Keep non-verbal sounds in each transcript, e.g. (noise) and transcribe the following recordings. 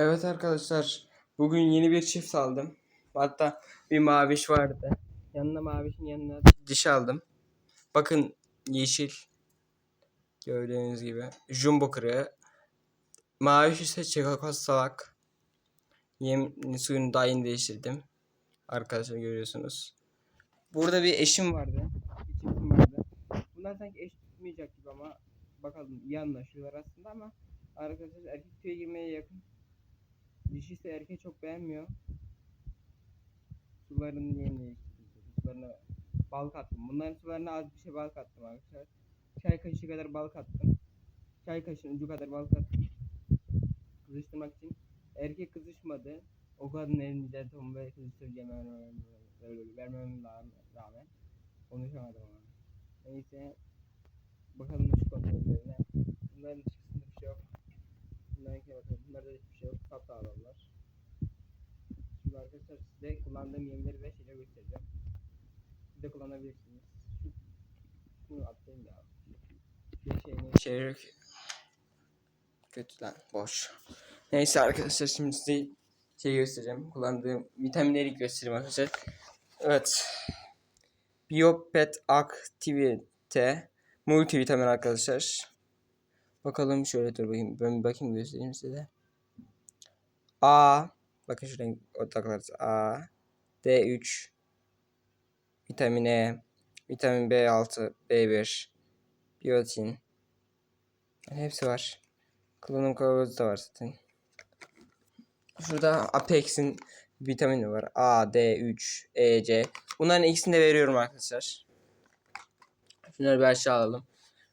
Evet arkadaşlar. Bugün yeni bir çift aldım. Hatta bir maviş vardı. Yanına mavişin yanına dişi aldım. Bakın yeşil. Gördüğünüz gibi. Jumbo kırığı. Maviş ise Çekakos salak. Yem suyunu daha yeni değiştirdim. Arkadaşlar görüyorsunuz. Burada bir eşim vardı. Bir çiftim vardı. Bunlar sanki eş tutmayacak gibi ama bakalım iyi anlaşıyorlar aslında ama arkadaşlar erkek tüye girmeye yakın. Dişi ise erkeği çok beğenmiyor. Sularını yeni değiştirdim. Sularına bal kattım. Bunların sularına az bir şey bal kattım arkadaşlar. Çay kaşığı kadar bal kattım. Çay kaşığının ucu kadar bal kattım. Kızıştırmak için. Erkek kızışmadı. O kadın elinde tohum ve kızıştıracağım vermemem, rağmen konuşamadım ama. Neyse bakalım şu kontrollerine. Bunların çıkısında bir şey yok. Bunlarınkine bakalım. Bunlarda hiçbir şey yok. Sap dağılırlar. Şimdi arkadaşlar size kullandığım yemleri ve şeyleri göstereceğim. Siz de kullanabilirsiniz. Şu, şunu atayım da. Bir şeyini şey Kötü lan boş. Neyse arkadaşlar şimdi size şey göstereceğim. Kullandığım vitaminleri göstereyim arkadaşlar. Evet. Biopet Activite multivitamin arkadaşlar. Bakalım şöyle dur bakayım. Ben bir bakayım göstereyim size. A bakın şu renk odaklarız. A D3 vitamin E vitamin B6 B1 biyotin yani hepsi var. Kullanım kılavuzu da var zaten. Şurada Apex'in vitamini var. A, D3, E, C. Bunların ikisini de veriyorum arkadaşlar. Şunları bir aşağı alalım.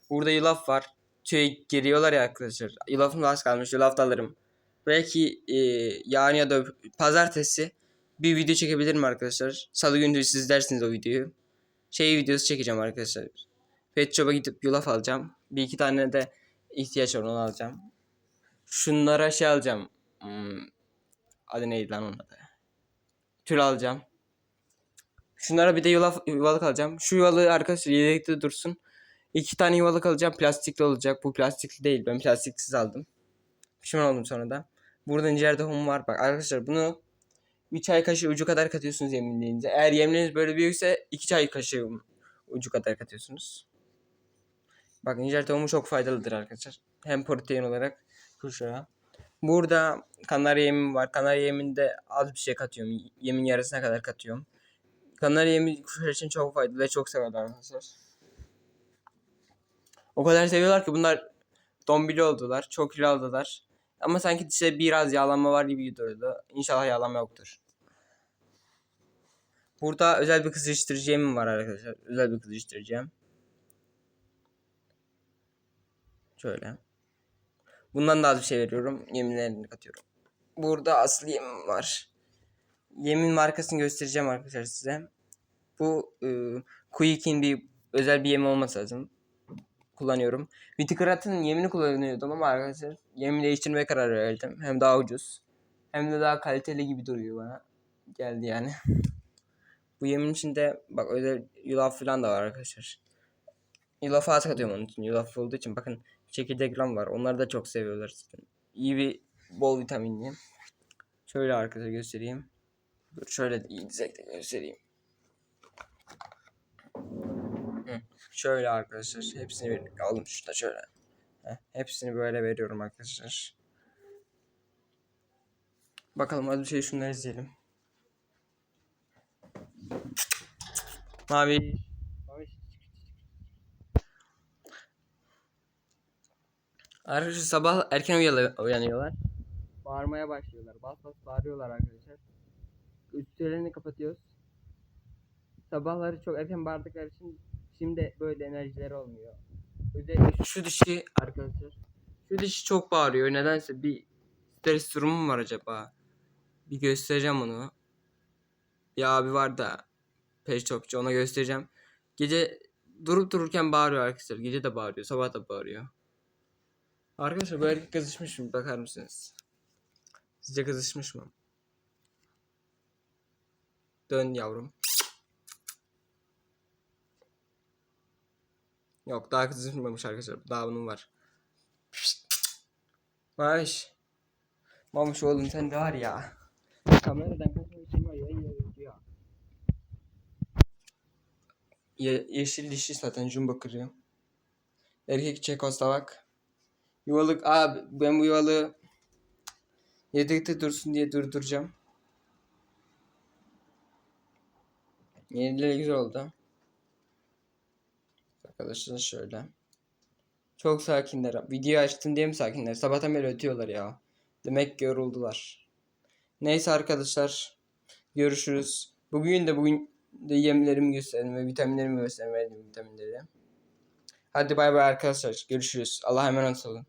Burada yulaf var. Tüye giriyorlar ya arkadaşlar. Yulafım da az kalmış. Yulaf da alırım. Belki e, yarın ya da pazartesi bir video çekebilirim arkadaşlar. Salı günü siz izlersiniz o videoyu. Şey videosu çekeceğim arkadaşlar. Pet Shop'a gidip yulaf alacağım. Bir iki tane de ihtiyaç onu alacağım. Şunlara şey alacağım. Hmm, adı neydi lan onun adı? Tül alacağım. Şunlara bir de yulaf, yuvalık alacağım. Şu yuvalığı arkadaşlar yedekte dursun. İki tane yuvalık alacağım. Plastikli olacak. Bu plastikli değil. Ben plastiksiz aldım. Pişman oldum sonra da. Burada incir tohumu var. Bak arkadaşlar bunu bir çay kaşığı ucu kadar katıyorsunuz yemliğinize. Eğer yemliğiniz böyle büyükse iki çay kaşığı ucu kadar katıyorsunuz. Bak incir tohumu çok faydalıdır arkadaşlar. Hem protein olarak kuşağa. Burada kanarya yemim var. Kanarya yeminde az bir şey katıyorum. Yemin yarısına kadar katıyorum. Kanarya yemi kuşlar için çok faydalı ve çok severler arkadaşlar. O kadar seviyorlar ki bunlar dombili oldular. Çok kilo aldılar. Ama sanki işte biraz yağlanma var gibi duruyordu. İnşallah yağlanma yoktur. Burada özel bir kızıştırıcı var arkadaşlar. Özel bir kızıştırıcı. Şöyle. Bundan da az bir şey veriyorum. Yeminlerini katıyorum. Burada aslı yemim var. Yemin markasını göstereceğim arkadaşlar size. Bu e, Quick'in bir özel bir yemi olması lazım. Kullanıyorum. Vitikrat'ın yemini kullanıyordum ama arkadaşlar yemin değiştirmeye karar verdim. Hem daha ucuz. Hem de daha kaliteli gibi duruyor bana. Geldi yani. (laughs) Bu yemin içinde bak öyle yulaf falan da var arkadaşlar. Yulafı az katıyorum onun için. Yulaf olduğu için bakın çekirdek gram var. Onları da çok seviyorlar zaten. İyi bir bol vitaminli. Şöyle arkadaşlar göstereyim. Dur şöyle iyi göstereyim. Şöyle arkadaşlar hepsini ver aldım şurada şöyle. Hepsini böyle veriyorum arkadaşlar. Bakalım hadi bir şey şunları izleyelim. Mavi. Arkadaşlar sabah erken uyanıyorlar. Bağırmaya başlıyorlar. Bas bas bağırıyorlar arkadaşlar. Üstlerini kapatıyoruz. Sabahları çok erken bağırdıkları için şimdi böyle enerjileri olmuyor. Özellikle şu dişi arkadaşlar. Şu dişi çok bağırıyor. Nedense bir stres durumu mu var acaba? Bir göstereceğim onu. Ya abi var da pet shopçu ona göstereceğim. Gece durup dururken bağırıyor arkadaşlar. Gece de bağırıyor. Sabah da bağırıyor. Arkadaşlar bu erkek kızışmış mı? Bakar mısınız? Sizce kızışmış mı? Dön yavrum. Yok daha kızışmamış arkadaşlar. Daha bunun var. Maaş. Mamuş oğlum sen de var ya. Kameradan. Ye yeşil dişi zaten jumbo kırıyor. Erkek Çekoslovak. Yuvalık abi ben bu yuvalığı yedekte dursun diye durduracağım. Yenileri güzel oldu. Arkadaşlar şöyle. Çok sakinler. Video açtım diye mi sakinler? Sabahtan beri ötüyorlar ya. Demek ki yoruldular. Neyse arkadaşlar. Görüşürüz. Bugün de bugün de yemlerimi gösterdim ve vitaminlerimi gösterdim. Vitaminleri. Hadi bay bay arkadaşlar. Görüşürüz. Allah'a emanet olun.